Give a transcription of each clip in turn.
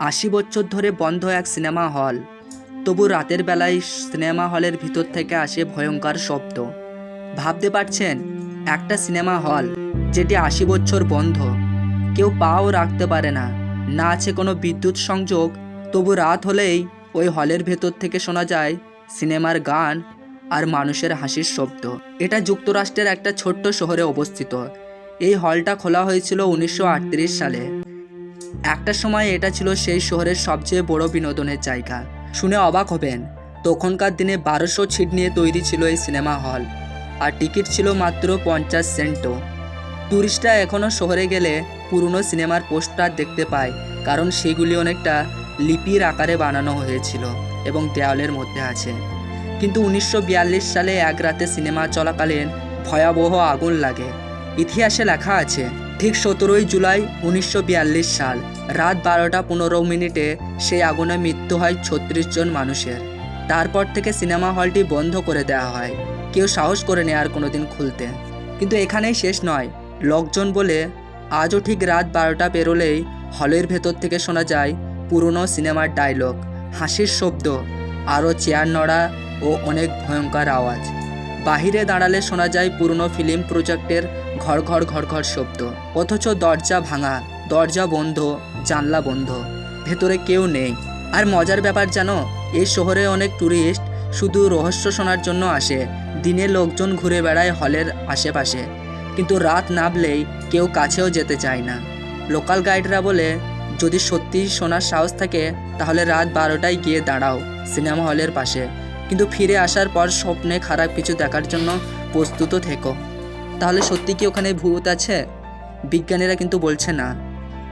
আশি বছর ধরে বন্ধ এক সিনেমা হল। তবু রাতের বেলায় সিনেমা হলের ভিতর থেকে আসে ভয়ঙ্কর শব্দ। ভাবতে পারছেন, একটা সিনেমা হল যেটি আশি বছর বন্ধ। কেউ পাও রাখতে পারে না না আছে কোনো বিদ্যুৎ সংযোগ। তবু রাত হলেই ওই হলের ভেতর থেকে শোনা যায় সিনেমার গান আর মানুষের হাসির শব্দ। এটা যুক্তরাষ্ট্রের একটা ছোট্ট শহরে অবস্থিত। এই হলটা খোলা হয়েছিল উনিশশো আটত্রিশ সালে। একটা সময় এটা ছিল সেই শহরের সবচেয়ে বড় বিনোদনের জায়গা। শুনে অবাক হবেন, তখনকার দিনে বারোশো ছিট নিয়ে তৈরি ছিল এই সিনেমা হল, আর টিকিট ছিল মাত্র পঞ্চাশ সেন্টও। ট্যুরিস্টরা এখনও শহরে গেলে পুরনো সিনেমার পোস্টার দেখতে পায়, কারণ সেগুলি অনেকটা লিপির আকারে বানানো হয়েছিল এবং দেওয়ালের মধ্যে আছে। কিন্তু উনিশশো বিয়াল্লিশ সালে এক রাতে সিনেমা চলাকালীন ভয়াবহ আগুন লাগে। ইতিহাসে লেখা আছে, ঠিক সতেরোই জুলাই উনিশশো বিয়াল্লিশ সাল, রাত বারোটা পনেরো মিনিটে সেই আগুনে মৃত্যু হয় ছত্রিশ জন মানুষের। তারপর থেকে সিনেমা হলটি বন্ধ করে দেওয়া হয়। কেউ সাহস করে নেয় আর কোনোদিন খুলতে। কিন্তু এখানেই শেষ নয়। লোকজন বলে, আজও ঠিক রাত বারোটা পেরোলেই হলের ভেতর থেকে শোনা যায় পুরনো সিনেমার ডায়লগ, হাসির শব্দ, আরও চেয়ার নড়া ও অনেক ভয়ঙ্কর আওয়াজ। বাহিরে দাঁড়ালে শোনা যায় পুরনো ফিল্ম প্রজেক্টের ঘর ঘর ঘর ঘর শব্দ। অথচ দরজা ভাঙা, দরজা বন্ধ, জানলা বন্ধ। ভেতরে কেউ নেই। আর মজার ব্যাপার জানো এই শহরে অনেক ট্যুরিস্ট শুধু রহস্য শোনার জন্য আসে। দিনে লোকজন ঘুরে বেড়ায় হলের আশেপাশে। কিন্তু রাত নামলেই কেউ কাছেও যেতে চায় না। লোকাল গাইডরা বলে, যদি সত্যি শোনার সাহস থাকে, তাহলে রাত বারোটায় গিয়ে দাঁড়াও, সিনেমা হলের পাশে। কিন্তু ফিরে আসার পর স্বপ্নে খারাপ কিছু দেখার জন্য প্রস্তুত থেকো। তাহলে সত্যি কি ওখানে ভূত আছে? বিজ্ঞানীরা কিন্তু বলছে না।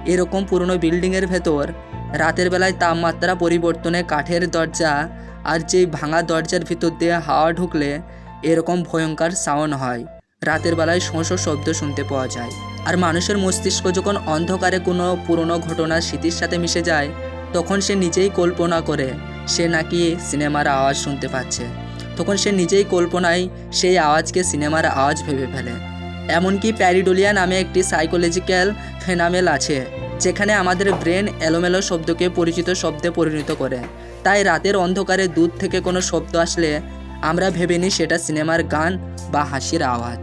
এরকম পুরনো বিল্ডিংয়ের ভেতর রাতের বেলায় তাপমাত্রা পরিবর্তনে কাঠের দরজা আর যেই ভাঙা দরজার ভিতর দিয়ে হাওয়া ঢুকলে এরকম ভয়ঙ্কর সাউন্ড হয়। রাতের বেলায় শোঁ শোঁ শব্দ শুনতে পাওয়া যায়। আর মানুষের মস্তিষ্ক যখন অন্ধকারে কোনো পুরনো ঘটনার স্মৃতির সাথে মিশে যায়, তখন সে নিজেই কল্পনা করে সে নাকি সিনেমার আওয়াজ শুনতে পাচ্ছে। তখন সে নিজেই কল্পনায় সেই আওয়াজকে সিনেমার আওয়াজ ভেবে ফেলে। এমনকি প্যারিডোলিয়া নামে একটি সাইকোলজিক্যাল ফেনামেল আছে, যেখানে আমাদের ব্রেন এলোমেলো শব্দকে পরিচিত শব্দে পরিণত করে। তাই রাতের অন্ধকারে দূর থেকে কোনো শব্দ আসলে আমরা ভেবে নিই সেটা সিনেমার গান বা হাসির আওয়াজ।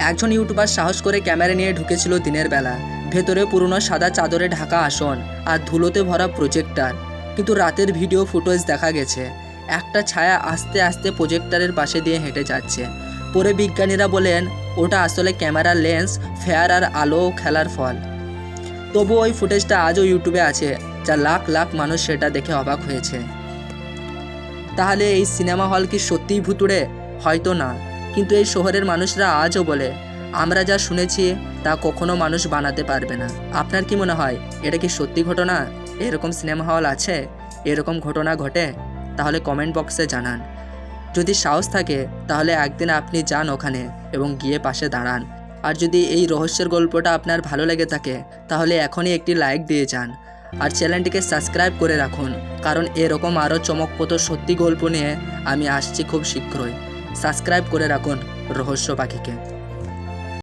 একজন ইউটিউবার সাহস করে ক্যামেরা নিয়ে ঢুকেছিল দিনের বেলা। ভেতরে পুরনো সাদা চাদরে ঢাকা আসন আর ধুলোতে ভরা প্রজেক্টার। কিন্তু রাতের ভিডিও ফুটেজ দেখা গেছে। একটা ছায়া আস্তে আস্তে প্রজেক্টারের পাশে দিয়ে হেঁটে যাচ্ছে। পরে বিজ্ঞানীরা বলেন, ওটা আসলে ক্যামেরা লেন্স, ফেয়ার আর আলো খেলার ফল। তবু ওই ফুটেজটা আজও ইউটিউবে আছে, যা লাখ লাখ মানুষ সেটা দেখে অবাক হয়েছে। তাহলে এই সিনেমা হল কি সত্যিই ভুতুড়ে? হয়তো না। কিন্তু এই শহরের মানুষরা আজও বলে, আমরা যা শুনেছি, তা কখনো মানুষ বানাতে পারবে না। আপনার কি মনে হয়, এটা কি সত্যি ঘটনা? এরকম সিনেমা হল আছে, এরকম ঘটনা ঘটে, তাহলে কমেন্ট বক্সে জানান। যদি সাহস থাকে, তাহলে একদিন আপনি যান ওখানে এবং গিয়ে পাশে দাঁড়ান। আর যদি এই রহস্যের গল্পটা আপনার ভালো লেগে থাকে, তাহলে এখনই একটি লাইক দিয়ে যান। আর চ্যানেলটিকে সাবস্ক্রাইব করে রাখুন, কারণ এরকম আরও চমকপ্রদ সত্যি গল্প নিয়ে আমি আসছি খুব শীঘ্রই। সাবস্ক্রাইব করে রাখুন রহস্য পাখিকে।